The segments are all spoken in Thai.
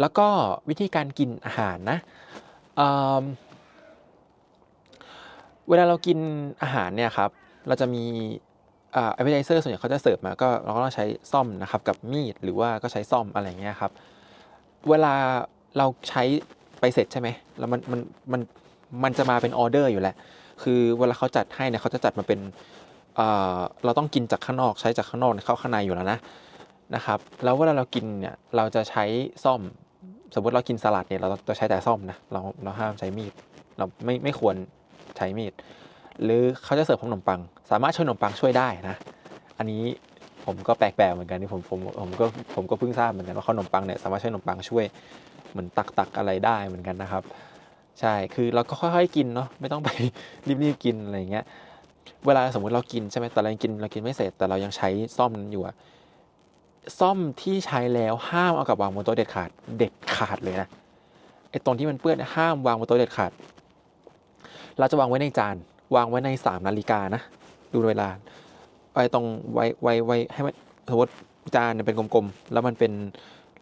แล้วก็วิธีการกินอาหารนะเเวลาเรากินอาหารเนี่ยครับ เราจะมีอ่า appetizer ส่วนใหญ่เขาจะเสิร์ฟมาก็เราก็ต้องใช้ซ่อมนะครับกับมีดหรือว่าก็ใช้ซ่อมอะไรเงี้ยครับ เวลาเราใช้ไปเสร็จใช่ไหมแล้วมันมันมันมันจะมาเป็นออเดอร์อยู่แหล้วคือเวลาเขาจัดให้เนี่ยเขาจะจัดมาเป็นเเราต้องกินจากข้างนอกใช้จากข้างนอกเข้าข้างในอยู่แล้วนะนะครับ แล้วเวลาเรากินเนี่ยเราจะใช้ซ่อม สมมติเรากินสลัดเนี่ยเราจะใช้แต่ซ่อมนะเราเราห้ามใช้มีดเราไม่ไม่ควรใช้มีด หรือเขาจะเสิร์ฟขนมปัง สามารถช่วยขนมปังช่วยได้นะ อันนี้ผมก็แปลกๆเหมือนกันที่ผมผมผมก็ผมก็เพิ่งทราบเหมือนกันว่าขนมปังเนี่ยสามารถใช้ขนมปังช่วยเหมือนตักตักอะไรได้เหมือนกันนะครับ ใช่คือเราก็ค่อยๆกินเนาะไม่ต้องไปรีบๆกินอะไรอย่างเงี้ยเวลาสมมุติเรากินใช่ไหมแต่เรายังกินเรากินไม่เสร็จแต่เรายังใช้ซ่อมนั้นอยู่อะ ซ่อมที่ใช้แล้วห้ามเอากลับวางบนโต๊ะเด็ดขาดเด็ดขาดเลยนะไอ้ตรงที่มันเปื้อนห้ามวางบนโต๊ะเด็ดขาด เราจะวางไว้ในจาน วางไว้ในสามนาฬิกานะ ดูเวลาไว้ตรงไว้ไว้ไว้ให้มันสมมติจานเนี่ยเป็นกลมๆ แล้วมันเป็น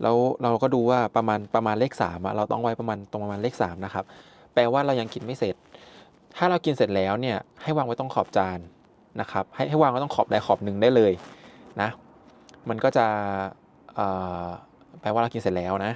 แล้วเราก็ดูว่าประมาณประมาณเลขสามเราต้องไว้ประมาณตรงประมาณเลขสามนะครับ แปลว่าเรายังกินไม่เสร็จ ถ้าเรากินเสร็จแล้วเนี่ยให้วางไว้ตรงขอบจานนะครับ ให้ให้วางไว้ตรงขอบใดขอบหนึ่งได้เลยนะ มันก็จะแปลว่าเรากินเสร็จแล้วนะ